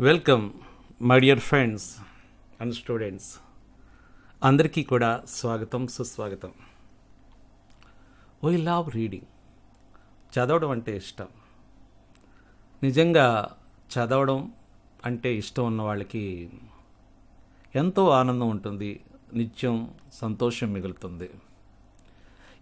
Welcome my dear friends and students అందరికీ కూడా స్వాగతం సుస్వాగతం. Why love reading. చదవడం అంటే ఇష్టం. నిజంగా చదవడం అంటే ఇష్టం ఉన్న వాళ్ళకి ఎంతో ఆనందం ఉంటుంది నిత్యం సంతోషం మిగులుతుంది.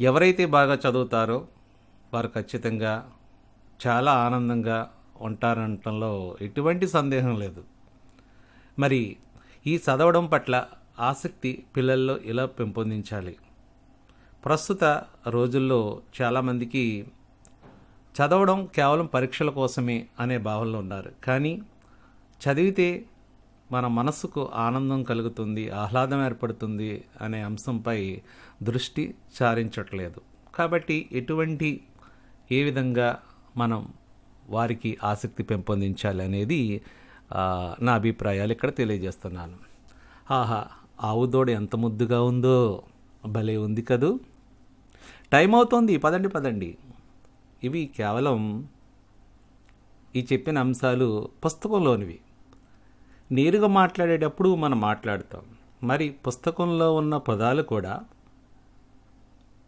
ఎవరైతే బాగా చదువుతారో వారు ఖచ్చితంగా చాలా ఆనందంగా ఉంటారనటంలో ఎటువంటి సందేహం లేదు. మరి ఈ చదవడం పట్ల ఆసక్తి పిల్లల్లో ఇలా పెంపొందించాలి? ప్రస్తుత రోజుల్లో చాలామందికి చదవడం కేవలం పరీక్షల కోసమే అనే భావనలో ఉన్నారు. కానీ చదివితే మన మనసుకు ఆనందం కలుగుతుంది ఆహ్లాదం ఏర్పడుతుంది అనే అంశంపై దృష్టి చారించట్లేదు కాబట్టి ఎటువంటి ఏ విధంగా మనం వారికి ఆసక్తి పెంపొందించాలి అనేది నా అభిప్రాయాలు ఇక్కడ తెలియజేస్తున్నాను. ఆహా ఆవు దూడ ఎంత ముద్దుగా ఉందో. భలే ఉంది కదూ. టైం అవుతోంది పదండి పదండి. ఇవి కేవలం ఈ చెప్పిన అంశాలు పుస్తకంలోనివి. నేరుగా మాట్లాడేటప్పుడు మనం మాట్లాడతాం. మరి పుస్తకంలో ఉన్న పదాలు కూడా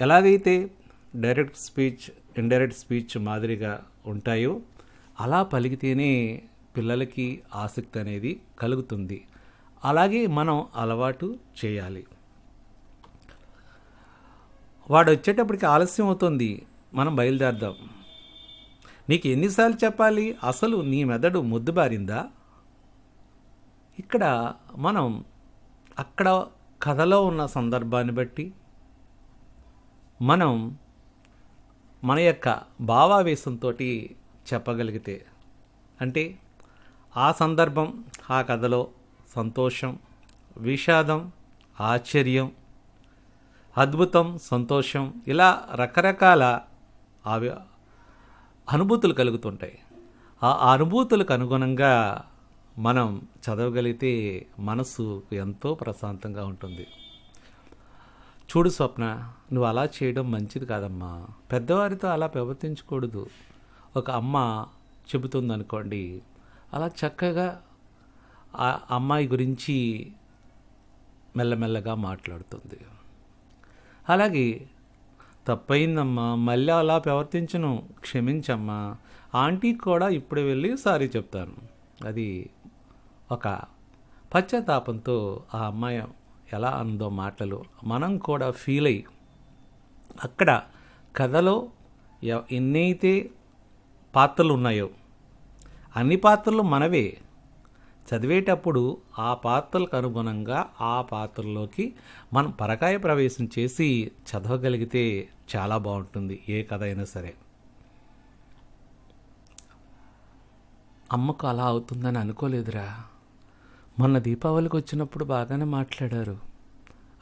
ఎలాగైతే డైరెక్ట్ స్పీచ్ ఇండైరెక్ట్ స్పీచ్ మాదిరిగా ఉంటాయో అలా పలికితేనే పిల్లలకి ఆసక్తి అనేది కలుగుతుంది. అలాగే మనం అలవాటు చేయాలి. వాడు వచ్చేటప్పటికి ఆలస్యం అవుతుంది. మనం బయలుదేరదాం. నీకు ఎన్నిసార్లు చెప్పాలి? అసలు నీ మెదడు ముద్దుబారిందా ఇక్కడ మనం అక్కడ కథలో ఉన్న సందర్భాన్ని బట్టి మనం మన యొక్క భావావేశంతో చెప్పగలిగితే అంటే ఆ సందర్భం ఆ కథలో సంతోషం విషాదం ఆశ్చర్యం అద్భుతం సంతోషం ఇలా రకరకాల అవి అనుభూతులు కలుగుతుంటాయి. ఆ అనుభూతులకు అనుగుణంగా మనం చదవగలిగితే మనసు ఎంతో ప్రశాంతంగా ఉంటుంది. చూడు స్వప్న నువ్వు అలా చేయడం మంచిది కాదమ్మా. పెద్దవారితో అలా ప్రవర్తించకూడదు. ఒక అమ్మ చెబుతుంది అనుకోండి అలా చక్కగా ఆ అమ్మాయి గురించి మెల్లమెల్లగా మాట్లాడుతుంది. అలాగే తప్పయిందమ్మా మళ్ళీ అలా ప్రవర్తించను క్షమించమ్మా ఆంటీకి కూడా ఇప్పుడు వెళ్ళి సారీ చెప్తాను. అది ఒక పశ్చాత్తాపంతో ఆ అమ్మాయి ఎలా అందో మాటలు మనం కూడా ఫీల్ అయ్యి అక్కడ కథలో ఎన్నైతే పాత్రలు ఉన్నాయో అన్ని పాత్రలు మనవే. చదివేటప్పుడు ఆ పాత్రలకు అనుగుణంగా ఆ పాత్రలోకి మనం పరకాయ ప్రవేశం చేసి చదవగలిగితే చాలా బాగుంటుంది ఏ కథ అయినా సరే. అమ్మకు అలా అవుతుందని అనుకోలేదురా. మొన్న దీపావళికి వచ్చినప్పుడు బాగానే మాట్లాడారు.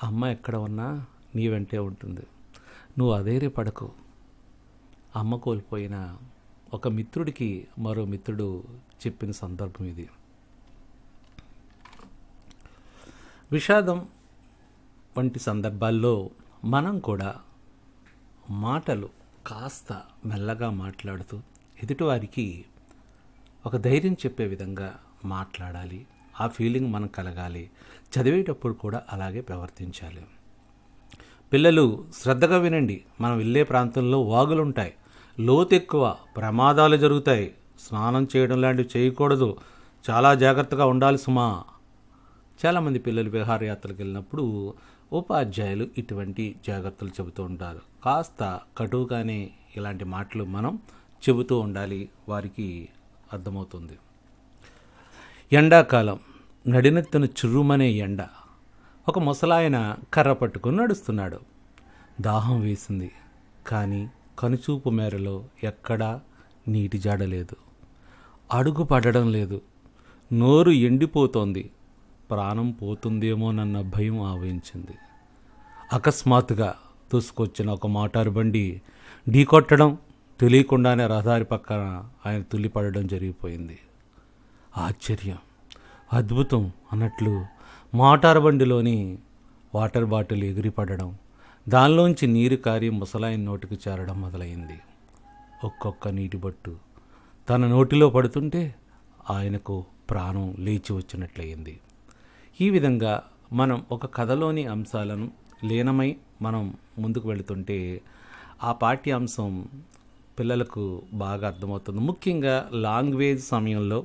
అమ్మ ఎక్కడ ఉన్నా నీ వెంటే ఉంటుంది. నువ్వు అధైర్య పడకు. అమ్మ కోల్పోయిన ఒక మిత్రుడికి మరో మిత్రుడు చెప్పిన సందర్భం ఇది. విషాదం వంటి సందర్భాల్లో మనం కూడా మాటలు కాస్త మెల్లగా మాట్లాడుతూ ఎదుటివారికి ఒక ధైర్యం చెప్పే విధంగా మాట్లాడాలి. ఆ ఫీలింగ్ మనకు కలగాలి. చదివేటప్పుడు కూడా అలాగే ప్రవర్తించాలి. పిల్లలు శ్రద్ధగా వినండి. మనం వెళ్ళే ప్రాంతంలో వాగులు ఉంటాయి లోతు ఎక్కువ ప్రమాదాలు జరుగుతాయి. స్నానం చేయడం లాంటివి చేయకూడదు. చాలా జాగ్రత్తగా ఉండాలి సుమా. చాలామంది పిల్లలు విహారయాత్రలకు వెళ్ళినప్పుడు ఉపాధ్యాయులు ఇటువంటి జాగ్రత్తలు చెబుతూ ఉంటారు. కాస్త కటువుగానే ఇలాంటి మాటలు మనం చెబుతూ ఉండాలి. వారికి అర్థమవుతుంది. ఎండాకాలం. నడినెత్తున చుర్రుమనే ఎండ. ఒక ముసలాయన కర్ర పట్టుకుని నడుస్తున్నాడు. దాహం వేసింది. కానీ కనుచూపు మేరలో ఎక్కడా నీటి జాడ లేదు. అడుగు పడడం లేదు. నోరు ఎండిపోతోంది. ప్రాణం పోతుందేమోనన్న భయం ఆవహించింది. అకస్మాత్తుగా దూసుకొచ్చిన ఒక మోటారు బండి ఢీకొట్టడం తెలియకుండానే రహదారి పక్కన ఆయన తుల్లిపడడం జరిగిపోయింది. ఆశ్చర్యం. అద్భుతం అన్నట్లు మోటార్ బండిలోని వాటర్ బాటిల్ ఎగిరిపడడం దానిలోంచి నీరు కారి ముసలాయన నోటికి చేరడం మొదలైంది. ఒక్కొక్క నీటి బొట్టు తన నోటిలో పడుతుంటే ఆయనకు ప్రాణం లేచి వచ్చినట్లయింది. ఈ విధంగా మనం ఒక కథలోని అంశాలను లీనమై మనం ముందుకు వెళుతుంటే ఆ పాఠ్యాంశం పిల్లలకు బాగా అర్థమవుతుంది. ముఖ్యంగా లాంగ్వేజ్ సమయంలో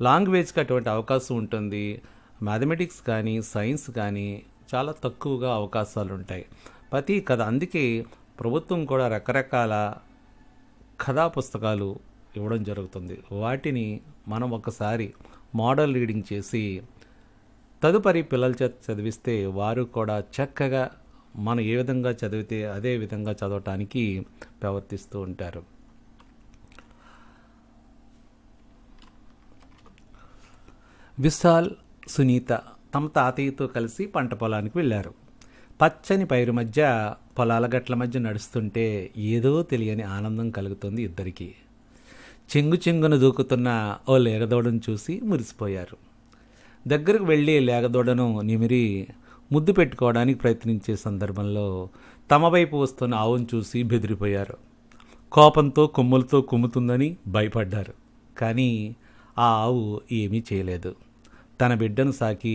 లాంగ్వేజ్కి అటువంటి అవకాశం ఉంటుంది. మ్యాథమెటిక్స్ కానీ సైన్స్ కానీ చాలా తక్కువగా అవకాశాలు ఉంటాయి. ప్రతి కథ అందుకే ప్రభుత్వం కూడా రకరకాల కథా పుస్తకాలు ఇవ్వడం జరుగుతుంది. వాటిని మనం ఒకసారి మోడల్ రీడింగ్ చేసి తదుపరి పిల్లల చేత చదివిస్తే వారు కూడా చక్కగా మనం ఏ విధంగా చదివితే అదే విధంగా చదవటానికి ప్రవర్తిస్తూ ఉంటారు. విశాల్ సునీత తమ తాతయ్యతో కలిసి పంట పొలానికి వెళ్ళారు. పచ్చని పైరు మధ్య పొలాల గట్ల మధ్య నడుస్తుంటే ఏదో తెలియని ఆనందం కలుగుతుంది ఇద్దరికి. చెంగు చెంగున దూకుతున్న ఓ లేగదోడను చూసి మురిసిపోయారు. దగ్గరకు వెళ్ళి లేగదోడను నిమిరి ముద్దు పెట్టుకోవడానికి ప్రయత్నించే సందర్భంలో తమ వైపు వస్తున్న ఆవును చూసి బెదిరిపోయారు. కోపంతో కొమ్ములతో కుమ్ముతుందని భయపడ్డారు. కానీ ఆ ఆవు ఏమీ చేయలేదు. తన బిడ్డను సాకి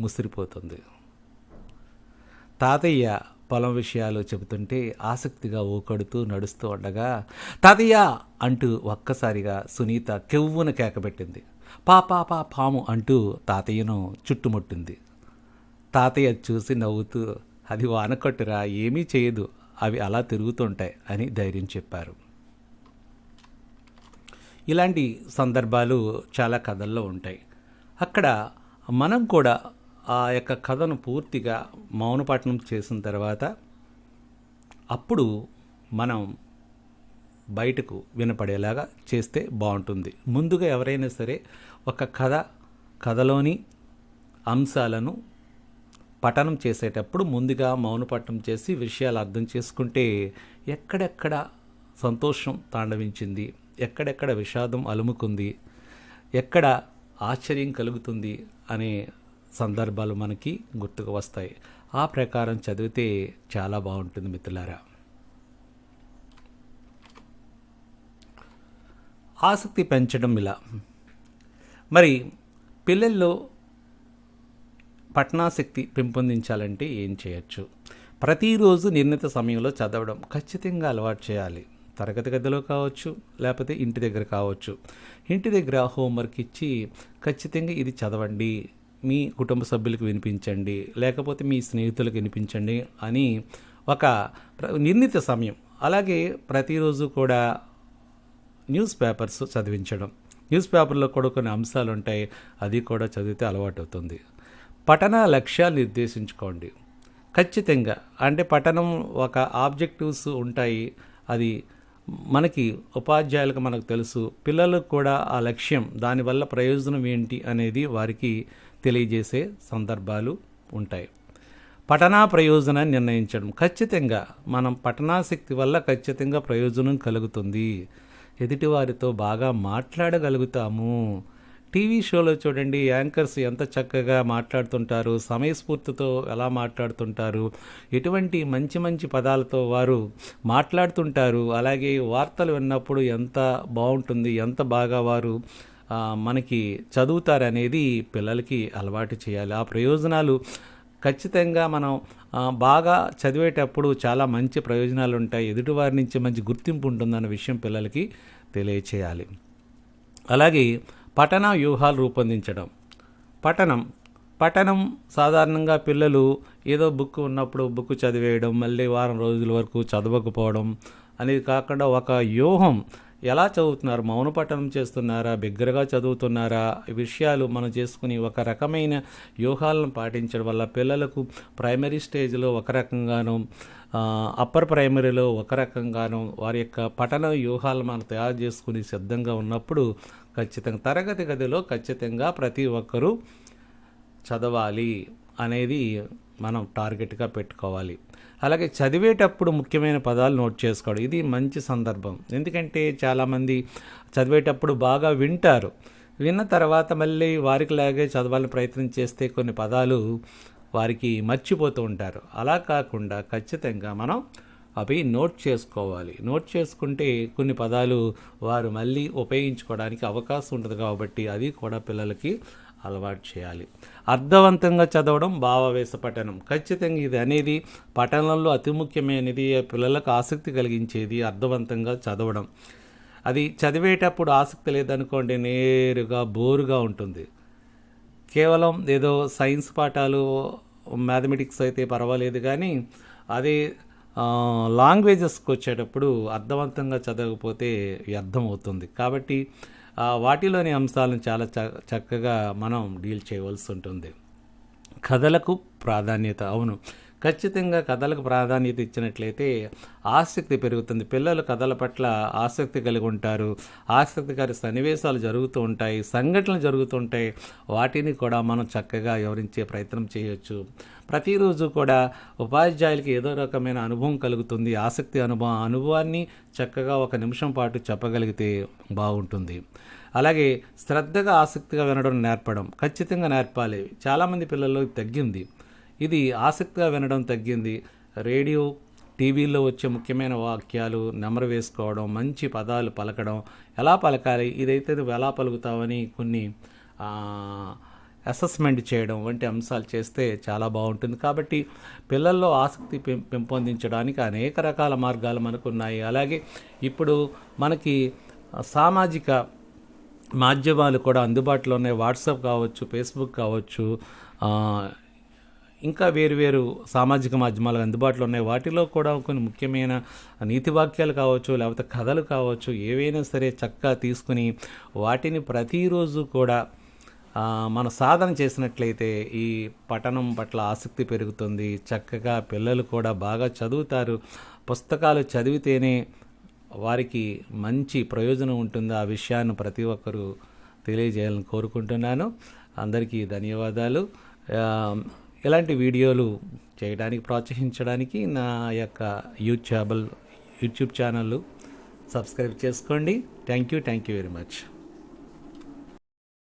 ముసిరిపోతుంది. తాతయ్య పొలం విషయాలు చెబుతుంటే ఆసక్తిగా ఊకడుతూ నడుస్తూ ఉండగా తాతయ్య! అంటూ ఒక్కసారిగా సునీత కెవ్వున కేకబెట్టింది. పా పా పా పాము! అంటూ తాతయ్యను చుట్టుముట్టింది. తాతయ్య చూసి నవ్వుతూ అది వానకొట్టురా ఏమీ చేయదు. అవి అలా తిరుగుతుంటాయి అని ధైర్యం చెప్పారు. ఇలాంటి సందర్భాలు చాలా కథల్లో ఉంటాయి. అక్కడ మనం కూడా ఆ యొక్క కథను పూర్తిగా మౌనపట్నం చేసిన తర్వాత అప్పుడు మనం బయటకు వినపడేలాగా చేస్తే బాగుంటుంది. ముందుగా ఎవరైనా సరే ఒక కథ కథలోని అంశాలను పఠనం చేసేటప్పుడు ముందుగా మౌనపట్టం చేసి విషయాలు అర్థం చేసుకుంటే ఎక్కడెక్కడ సంతోషం తాండవించింది. ఎక్కడెక్కడ విషాదం అలుముకుంది ఎక్కడ ఆశ్చర్యం కలుగుతుంది అనే సందర్భాలు మనకి గుర్తుకు వస్తాయి. ఆ ప్రకారం చదివితే చాలా బాగుంటుంది మిత్రులారా. ఆసక్తి పెంచడం ఇలా. మరి పిల్లల్లో పఠనాశక్తి పెంపొందించాలంటే ఏం చేయొచ్చు? ప్రతిరోజు నిర్ణీత సమయంలో చదవడం ఖచ్చితంగా అలవాటు చేయాలి. తరగతి గదిలో కావచ్చు లేకపోతే ఇంటి దగ్గర కావచ్చు. ఇంటి దగ్గర హోంవర్క్ ఇచ్చి ఖచ్చితంగా ఇది చదవండి మీ కుటుంబ సభ్యులకు వినిపించండి లేకపోతే మీ స్నేహితులకు వినిపించండి అని ఒక నిర్ణీత సమయం. అలాగే ప్రతిరోజు కూడా న్యూస్ పేపర్స్ చదివించడం. న్యూస్ పేపర్లో కూడా కొన్ని అంశాలు ఉంటాయి అది కూడా చదివితే అలవాటు అవుతుంది పఠన లక్ష్యాలు నిర్దేశించుకోండి. ఖచ్చితంగా అంటే పఠనం ఒక ఆబ్జెక్టివ్స్ ఉంటాయి అది మనకి ఉపాధ్యాయులకు మనకు తెలుసు పిల్లలకు కూడా ఆ లక్ష్యం దానివల్ల ప్రయోజనం ఏంటి అనేది వారికి తెలియజేసే సందర్భాలు ఉంటాయి. పఠనా ప్రయోజనాన్ని నిర్ణయించడం. ఖచ్చితంగా మనం పఠనాశక్తి వల్ల ఖచ్చితంగా ప్రయోజనం కలుగుతుంది. ఎదుటివారితో బాగా మాట్లాడగలుగుతాము. టీవీ షోలో చూడండి యాంకర్స్ ఎంత చక్కగా మాట్లాడుతుంటారు సమయస్ఫూర్తితో ఎలా మాట్లాడుతుంటారు ఎటువంటి మంచి మంచి పదాలతో వారు మాట్లాడుతుంటారు అలాగే వార్తలు విన్నప్పుడు ఎంత బాగుంటుంది ఎంత బాగా వారు మనకి చదువుతారనేది పిల్లలకి అలవాటు చేయాలి. ఆ ప్రయోజనాలు ఖచ్చితంగా మనం బాగా చదివేటప్పుడు చాలా మంచి ప్రయోజనాలు ఉంటాయి. ఎదుటివారి నుంచి మంచి గుర్తింపు ఉంటుందన్న విషయం పిల్లలకి తెలియచేయాలి. అలాగే పఠన వ్యూహాలు రూపొందించడం. పఠనం. పఠనం సాధారణంగా పిల్లలు ఏదో బుక్ ఉన్నప్పుడు బుక్ చదివేయడం మళ్ళీ వారం రోజుల వరకు చదవకపోవడం అనేది కాకుండా ఒక వ్యూహం. ఎలా చదువుతున్నారు? మౌన పఠనం చేస్తున్నారా? బిగ్గరగా చదువుతున్నారా? విషయాలు మనం చేసుకుని ఒక రకమైన వ్యూహాలను పాటించడం వల్ల పిల్లలకు ప్రైమరీ స్టేజ్లో ఒక రకంగాను అప్పర్ ప్రైమరీలో ఒక రకంగాను వారి యొక్క పఠన వ్యూహాలు మనం తయారు చేసుకుని సిద్ధంగా ఉన్నప్పుడు ఖచ్చితంగా తరగతి గదిలో ఖచ్చితంగా ప్రతి ఒక్కరూ చదవాలి అనేది మనం టార్గెట్గా పెట్టుకోవాలి. అలాగే చదివేటప్పుడు ముఖ్యమైన పదాలు నోట్ చేసుకోవడం ఇది మంచి సందర్భం. ఎందుకంటే చాలామంది చదివేటప్పుడు బాగా వింటారు. విన్న తర్వాత మళ్ళీ వారికి లాగే చదవాలని ప్రయత్నం చేస్తే కొన్ని పదాలు వారికి మర్చిపోతూ ఉంటారు. అలా కాకుండా ఖచ్చితంగా మనం అవి నోట్ చేసుకోవాలి. నోట్ చేసుకుంటే కొన్ని పదాలు వారు మళ్ళీ ఉపయోగించుకోవడానికి అవకాశం ఉంటుంది కాబట్టి అది కూడా పిల్లలకి అలవాటు చేయాలి. అర్థవంతంగా చదవడం భావావేశ పఠనం ఖచ్చితంగా ఇది అనేది పఠనంలో అతి ముఖ్యమైనది. పిల్లలకు ఆసక్తి కలిగించేది అర్థవంతంగా చదవడం. అది చదివేటప్పుడు ఆసక్తి లేదనుకోండి నేరుగా బోరుగా ఉంటుంది. కేవలం ఏదో సైన్స్ పాఠాలు మ్యాథమెటిక్స్ అయితే పర్వాలేదు కానీ అది లాంగ్వేజెస్కి వచ్చేటప్పుడు అర్థవంతంగా చదవకపోతే వ్యర్థం అవుతుంది. కాబట్టి వాటిలోని అంశాలను చాలా చ- చక్కగా మనం డీల్ చేయవలసి ఉంటుంది. కథలకు ప్రాధాన్యత అవును. ఖచ్చితంగా కథలకు ప్రాధాన్యత ఇచ్చినట్లయితే ఆసక్తి పెరుగుతుంది. పిల్లలు కథల పట్ల ఆసక్తి కలిగి ఉంటారు. ఆసక్తికర సన్నివేశాలు జరుగుతూ ఉంటాయి. సంఘటనలు జరుగుతుంటాయి వాటిని కూడా మనం చక్కగా వివరించే ప్రయత్నం చేయొచ్చు. ప్రతిరోజు కూడా ఉపాధ్యాయులకి ఏదో రకమైన అనుభవం కలుగుతుంది. ఆసక్తి అనుభవం అనుభవాన్ని చక్కగా ఒక నిమిషం పాటు చెప్పగలిగితే బాగుంటుంది. అలాగే శ్రద్ధగా ఆసక్తిగా వినడం నేర్పడం ఖచ్చితంగా నేర్పాలి. చాలామంది పిల్లల్లో ఇది తగ్గింది. ఇది ఆసక్తిగా వినడం తగ్గింది. రేడియో టీవీలో వచ్చే ముఖ్యమైన వాక్యాలు నెమరు వేసుకోవడం మంచి పదాలు పలకడం. ఎలా పలకాలి? ఇదైతే నువ్వు ఎలా పలుకుతావని కొన్ని అసెస్మెంట్ చేయడం వంటి అంశాలు చేస్తే చాలా బాగుంటుంది. కాబట్టి పిల్లల్లో ఆసక్తి పెం పెంపొందించడానికి అనేక రకాల మార్గాలు మనకు ఉన్నాయి అలాగే ఇప్పుడు మనకి సామాజిక మాధ్యమాలు కూడా అందుబాటులో ఉన్నాయి. వాట్సాప్ కావచ్చు ఫేస్బుక్ కావచ్చు ఇంకా వేరు వేరు సామాజిక మాధ్యమాలు అందుబాటులో ఉన్నాయి. వాటిలో కూడా కొన్ని ముఖ్యమైన నీతి వాక్యాలు కావచ్చు లేకపోతే కథలు కావచ్చు ఏవైనా సరే చక్కగా తీసుకుని వాటిని ప్రతిరోజు కూడా మన సాధన చేసినట్లయితే ఈ పఠనం పట్ల ఆసక్తి పెరుగుతుంది. చక్కగా పిల్లలు కూడా బాగా చదువుతారు. పుస్తకాలు చదివితేనే వారికి మంచి ప్రయోజనం ఉంటుంది. ఆ విషయాన్ని ప్రతి ఒక్కరూ తెలియజేయాలని కోరుకుంటున్నాను. అందరికీ ధన్యవాదాలు. ఇలాంటి వీడియోలు చేయడానికి ప్రోత్సహించడానికి నా యొక్క యూట్యూబ్ యూట్యూబ్ ఛానల్ సబ్స్క్రైబ్ చేసుకోండి. Thank you thank you very much